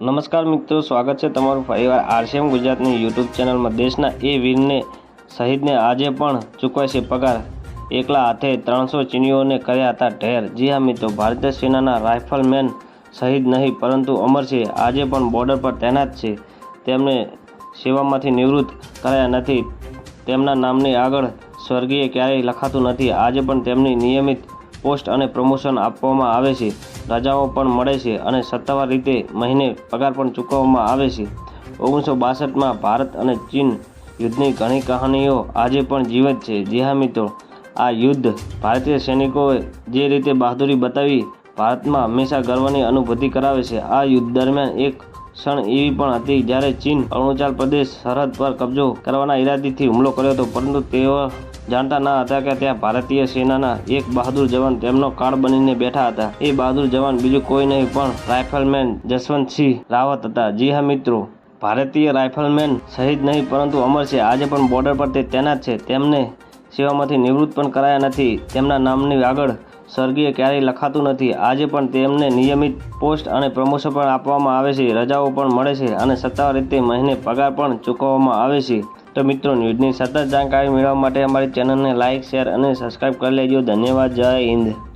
નમસ્કાર મિત્રો, સ્વાગત છે તમારું ફરીવાર આરસીએમ ગુજરાતની યુટ્યુબ ચેનલમાં. દેશના એ વીરને શહીદને આજે પણ ચૂકવાય છે પગાર. એકલા હાથે ત્રણસો ચીનીઓને કર્યા હતા ઢેર. જી હા મિત્રો, ભારતીય સેનાના રાઇફલમેન શહીદ નહીં, પરંતુ અમર છે. આજે પણ બોર્ડર પર તૈનાત છે. તેમને સેવામાંથી નિવૃત્ત કરાયા નથી. તેમના નામની આગળ સ્વર્ગીય ક્યારેય લખાતું નથી. આજે પણ તેમની નિયમિત પોસ્ટ અને પ્રમોશન આપવામાં આવે છે. રજાઓ પણ મળે છે અને સત્તાવાર રીતે મહિને પગાર પણ ચૂકવવામાં આવે છે. ઓગણીસો બાસઠમાં ભારત અને ચીન યુદ્ધની ઘણી કહાનીઓ આજે પણ જીવંત છે. જી મિત્રો. આ યુદ્ધ ભારતીય સૈનિકોએ જે રીતે બહાદુરી બતાવી, ભારતમાં હંમેશા ગર્વની અનુભૂતિ કરાવે છે. આ યુદ્ધ દરમિયાન એક ક્ષણ એવી પણ હતી જ્યારે ચીન, અરુણાચલ પ્રદેશ, સરહદ પર કબજો કરવાના ઈરાદીથી હુમલો કર્યો હતો. પરંતુ તેઓ જાણતા ન હતા કે ત્યાં ભારતીય સેનાના એક બહાદુર જવાન તેમનો કાળ બનીને બેઠા હતા. એ બહાદુર જવાન બીજું કોઈ નહીં, પણ રાઇફલમેન જસવંતસિંહ રાવત હતા. જી હા, મિત્રો, ભારતીય રાઇફલમેન શહીદ નહીં, પરંતુ અમર છે. આજે પણ બોર્ડર પર તે તૈનાત છે. તેમને સેવામાંથી નિવૃત્ત પણ કરાયા નથી. તેમના નામની આગળ સ્વર્ગીય ક્યારેય લખાતું નથી. આજે પણ તેમને નિયમિત પોસ્ટ અને પ્રમોશન પણ આપવામાં આવે છે. રજાઓ પણ મળે છે અને સત્તાવાર રીતે મહિને પગાર પણ ચૂકવવામાં આવે છે. તો મિત્રો, ન્યૂઝની સતત જાણકારી મેળવવા માટે અમારી ચેનલને લાઇક શેર અને સબસ્ક્રાઇબ કરી લેજો. ધન્યવાદ. જય હિન્દ.